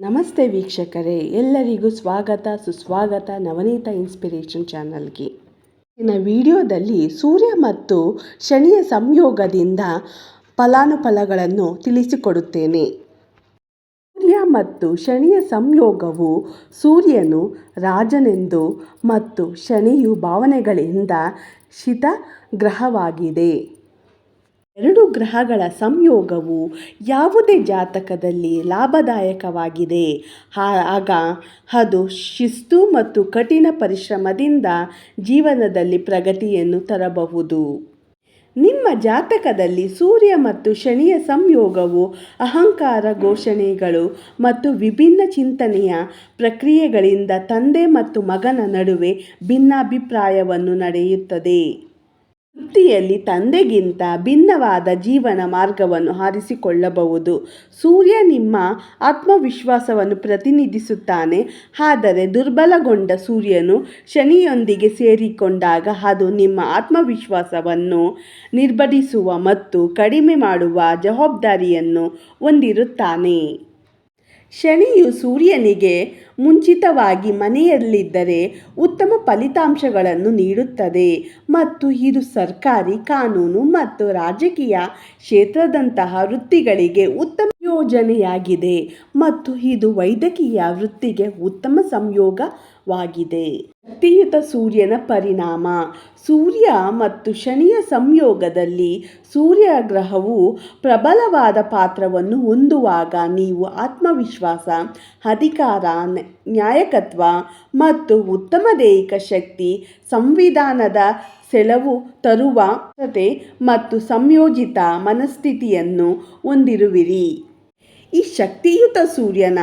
ನಮಸ್ತೆ ವೀಕ್ಷಕರೇ, ಎಲ್ಲರಿಗೂ ಸ್ವಾಗತ, ಸುಸ್ವಾಗತ ನವನೀತ ಇನ್ಸ್ಪಿರೇಷನ್ ಚಾನಲ್ಗೆ. ಇನ್ನು ವಿಡಿಯೋದಲ್ಲಿ ಸೂರ್ಯ ಮತ್ತು ಶನಿಯ ಸಂಯೋಗದಿಂದ ಫಲಾನುಫಲಗಳನ್ನು ತಿಳಿಸಿಕೊಡುತ್ತೇನೆ. ಸೂರ್ಯ ಮತ್ತು ಶನಿಯ ಸಂಯೋಗವು ಸೂರ್ಯನು ರಾಜನೆಂದು ಮತ್ತು ಶನಿಯು ಭಾವನೆಗಳಿಂದ ಶಿತ ಗ್ರಹವಾಗಿದೆ ಎರಡು ಗ್ರಹಗಳ ಸಂಯೋಗವು ಯಾವುದೇ ಜಾತಕದಲ್ಲಿ ಲಾಭದಾಯಕವಾಗಿದೆ. ಆಗ ಅದು ಶಿಸ್ತು ಮತ್ತು ಕಠಿಣ ಪರಿಶ್ರಮದಿಂದ ಜೀವನದಲ್ಲಿ ಪ್ರಗತಿಯನ್ನು ತರಬಹುದು. ನಿಮ್ಮ ಜಾತಕದಲ್ಲಿ ಸೂರ್ಯ ಮತ್ತು ಶನಿಯ ಸಂಯೋಗವು ಅಹಂಕಾರ ಘೋಷಣೆಗಳು ಮತ್ತು ವಿಭಿನ್ನ ಚಿಂತನೆಯ ಪ್ರಕ್ರಿಯೆಗಳಿಂದ ತಂದೆ ಮತ್ತು ಮಗನ ನಡುವೆ ಭಿನ್ನಾಭಿಪ್ರಾಯವನ್ನು ನಡೆಯುತ್ತದೆ. ವೃತ್ತಿಯಲ್ಲಿ ತಂದೆಗಿಂತ ಭಿನ್ನವಾದ ಜೀವನ ಮಾರ್ಗವನ್ನು ಆರಿಸಿಕೊಳ್ಳಬಹುದು ಸೂರ್ಯ ನಿಮ್ಮ ಆತ್ಮವಿಶ್ವಾಸವನ್ನು ಪ್ರತಿನಿಧಿಸುತ್ತಾನೆ. ಆದರೆ ದುರ್ಬಲಗೊಂಡ ಸೂರ್ಯನು ಶನಿಯೊಂದಿಗೆ ಸೇರಿಕೊಂಡಾಗ ಅದು ನಿಮ್ಮ ಆತ್ಮವಿಶ್ವಾಸವನ್ನು ನಿರ್ಬಡಿಸುವ ಮತ್ತು ಕಡಿಮೆ ಮಾಡುವ ಜವಾಬ್ದಾರಿಯನ್ನು ಹೊಂದಿರುತ್ತಾನೆ. ಶನಿಯು ಸೂರ್ಯನಿಗೆ ಮುಂಚಿತವಾಗಿ ಮನೆಯಲ್ಲಿದ್ದರೆ ಉತ್ತಮ ಫಲಿತಾಂಶಗಳನ್ನು ನೀಡುತ್ತದೆ. ಮತ್ತು ಇದು ಸರ್ಕಾರಿ ಕಾನೂನು ಮತ್ತು ರಾಜಕೀಯ ಕ್ಷೇತ್ರದಂತಹ ವೃತ್ತಿಗಳಿಗೆ ಉತ್ತಮ ಯೋಜನೆಯಾಗಿದೆ ಮತ್ತು ಇದು ವೈದ್ಯಕೀಯ ವೃತ್ತಿಗೆ ಉತ್ತಮ ಸಂಯೋಗವಾಗಿದೆ. ಶಕ್ತಿಯುತ ಸೂರ್ಯನ ಪರಿಣಾಮ. ಸೂರ್ಯ ಮತ್ತು ಶನಿಯ ಸಂಯೋಗದಲ್ಲಿ ಸೂರ್ಯ ಗ್ರಹವು ಪ್ರಬಲವಾದ ಪಾತ್ರವನ್ನು ಹೊಂದುವಾಗ ನೀವು ಆತ್ಮವಿಶ್ವಾಸ, ಅಧಿಕಾರ, ನ್ಯಾಯಕತ್ವ ಮತ್ತು ಉತ್ತಮ ದೈಹಿಕ ಶಕ್ತಿ, ಸಂವಿಧಾನದ ಸೆಳವು ತರುವ ಮತ್ತು ಸಂಯೋಜಿತ ಮನಸ್ಥಿತಿಯನ್ನು ಹೊಂದಿರುವಿರಿ. ಈ ಶಕ್ತಿಯುತ ಸೂರ್ಯನ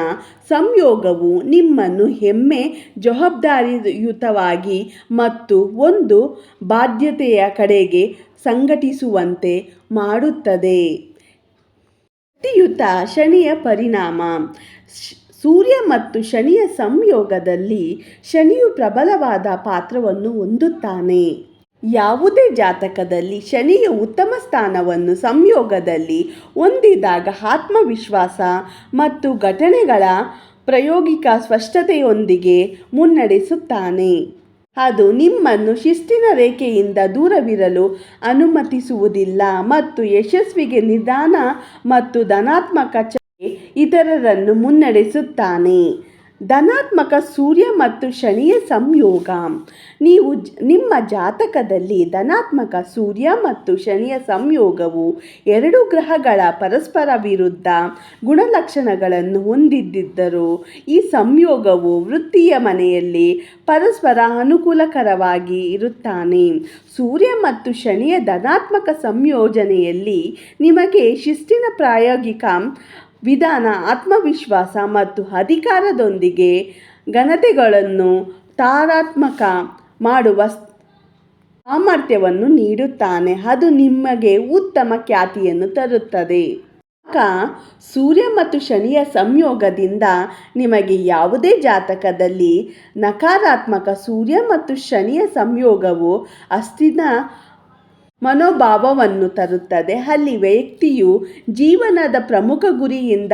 ಸಂಯೋಗವು ನಿಮ್ಮನ್ನು ಹೆಮ್ಮೆ, ಜವಾಬ್ದಾರಿಯುತವಾಗಿ ಮತ್ತು ಒಂದು ಬಾಧ್ಯತೆಯ ಕಡೆಗೆ ಸಂಘಟಿಸುವಂತೆ ಮಾಡುತ್ತದೆ. ಶಕ್ತಿಯುತ ಶನಿಯ ಪರಿಣಾಮ. ಸೂರ್ಯ ಮತ್ತು ಶನಿಯ ಸಂಯೋಗದಲ್ಲಿ ಶನಿಯು ಪ್ರಬಲವಾದ ಪಾತ್ರವನ್ನು ಹೊಂದುತ್ತಾನೆ. ಯಾವುದೇ ಜಾತಕದಲ್ಲಿ ಶನಿಯ ಉತ್ತಮ ಸ್ಥಾನವನ್ನು ಸಂಯೋಗದಲ್ಲಿ ಹೊಂದಿದಾಗ ಆತ್ಮವಿಶ್ವಾಸ ಮತ್ತು ಘಟನೆಗಳ ಪ್ರಾಯೋಗಿಕ ಸ್ಪಷ್ಟತೆಯೊಂದಿಗೆ ಮುನ್ನಡೆಸುತ್ತಾನೆ. ಅದು ನಿಮ್ಮನ್ನು ಶಿಸ್ತಿನ ರೇಖೆಯಿಂದ ದೂರವಿರಲು ಅನುಮತಿಸುವುದಿಲ್ಲ ಮತ್ತು ಯಶಸ್ವಿಗೆ ನಿಧಾನ ಮತ್ತು ಧನಾತ್ಮಕ ಇತರರನ್ನು ಮುನ್ನಡೆಸುತ್ತಾನೆ. ಧನಾತ್ಮಕ ಸೂರ್ಯ ಮತ್ತು ಶನಿಯ ಸಂಯೋಗ. ನೀವು ನಿಮ್ಮ ಜಾತಕದಲ್ಲಿ ಧನಾತ್ಮಕ ಸೂರ್ಯ ಮತ್ತು ಶನಿಯ ಸಂಯೋಗವು ಎರಡು ಗ್ರಹಗಳ ಪರಸ್ಪರ ವಿರುದ್ಧ ಗುಣಲಕ್ಷಣಗಳನ್ನು ಹೊಂದಿದ್ದರೂ ಈ ಸಂಯೋಗವು ವೃತ್ತಿಯ ಮನೆಯಲ್ಲಿ ಪರಸ್ಪರ ಅನುಕೂಲಕರವಾಗಿ ಇರುತ್ತಾನೆ. ಸೂರ್ಯ ಮತ್ತು ಶನಿಯ ಧನಾತ್ಮಕ ಸಂಯೋಜನೆಯಲ್ಲಿ ನಿಮಗೆ ಶಿಸ್ತಿನ ಪ್ರಾಯೋಗಿಕ ವಿಧಾನ, ಆತ್ಮವಿಶ್ವಾಸ ಮತ್ತು ಅಧಿಕಾರದೊಂದಿಗೆ ಘನತೆಗಳನ್ನು ತಾರಾತ್ಮಕ ಮಾಡುವ ಸಾಮರ್ಥ್ಯವನ್ನು ನೀಡುತ್ತಾನೆ. ಅದು ನಿಮಗೆ ಉತ್ತಮ ಖ್ಯಾತಿಯನ್ನು ತರುತ್ತದೆ. ಸೂರ್ಯ ಮತ್ತು ಶನಿಯ ಸಂಯೋಗದಿಂದ ನಿಮಗೆ ಯಾವುದೇ ಜಾತಕದಲ್ಲಿ ನಕಾರಾತ್ಮಕ ಸೂರ್ಯ ಮತ್ತು ಶನಿಯ ಸಂಯೋಗವು ಅಸ್ಥಿನ ಮನೋಭಾವವನ್ನು ತರುತ್ತದೆ. ಅಲ್ಲಿ ವ್ಯಕ್ತಿಯು ಜೀವನದ ಪ್ರಮುಖ ಗುರಿಯಿಂದ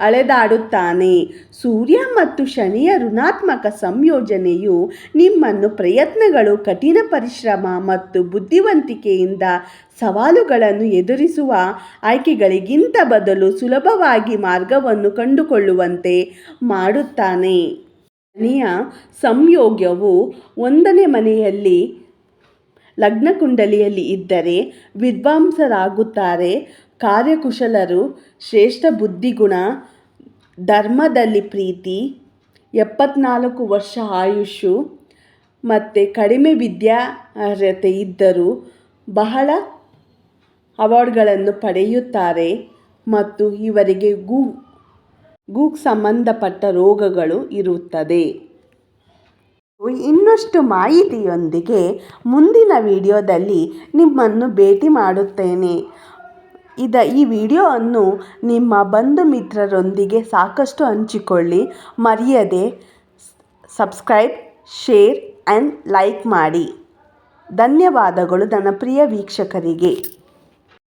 ಅಳೆದಾಡುತ್ತಾನೆ ಸೂರ್ಯ ಮತ್ತು ಶನಿಯ ಋಣಾತ್ಮಕ ಸಂಯೋಜನೆಯು ನಿಮ್ಮನ್ನು ಪ್ರಯತ್ನಗಳು, ಕಠಿಣ ಪರಿಶ್ರಮ ಮತ್ತು ಬುದ್ಧಿವಂತಿಕೆಯಿಂದ ಸವಾಲುಗಳನ್ನು ಎದುರಿಸುವ ಆಯ್ಕೆಗಳಿಗಿಂತ ಬದಲು ಸುಲಭವಾಗಿ ಮಾರ್ಗವನ್ನು ಕಂಡುಕೊಳ್ಳುವಂತೆ ಮಾಡುತ್ತಾನೆ. ಶನಿಯ ಸಂಯೋಗವು ಒಂದನೇ ಮನೆಯಲ್ಲಿ ಲಗ್ನ ಕುಂಡಲಿಯಲ್ಲಿ ಇದ್ದರೆ ವಿದ್ವಾಂಸರಾಗುತ್ತಾರೆ. ಕಾರ್ಯಕುಶಲರು, ಶ್ರೇಷ್ಠ ಬುದ್ಧಿಗುಣ, ಧರ್ಮದಲ್ಲಿ ಪ್ರೀತಿ, ಎಪ್ಪತ್ನಾಲ್ಕು ವರ್ಷ ಆಯುಷು ಮತ್ತು ಕಡಿಮೆ ವಿದ್ಯಾರ್ಹತೆ ಇದ್ದರೂ ಬಹಳ ಅವಾರ್ಡ್ಗಳನ್ನು ಪಡೆಯುತ್ತಾರೆ ಮತ್ತು ಇವರಿಗೆ ಗೂ, ಗೂಗ್ ಸಂಬಂಧಪಟ್ಟ ರೋಗಗಳು ಇರುತ್ತದೆ. ಇನ್ನಷ್ಟು ಮಾಹಿತಿಯೊಂದಿಗೆ ಮುಂದಿನ ವಿಡಿಯೋದಲ್ಲಿ ನಿಮ್ಮನ್ನು ಭೇಟಿ ಮಾಡುತ್ತೇನೆ. ಇದ ಈ ವಿಡಿಯೋವನ್ನು ನಿಮ್ಮ ಬಂಧು ಮಿತ್ರರೊಂದಿಗೆ ಸಾಕಷ್ಟು ಹಂಚಿಕೊಳ್ಳಿ. ಮರೆಯದೆ ಸಬ್ಸ್ಕ್ರೈಬ್, ಶೇರ್ ಆ್ಯಂಡ್ ಲೈಕ್ ಮಾಡಿ. ಧನ್ಯವಾದಗಳು ನನ್ನ ಪ್ರಿಯ ವೀಕ್ಷಕರಿಗೆ.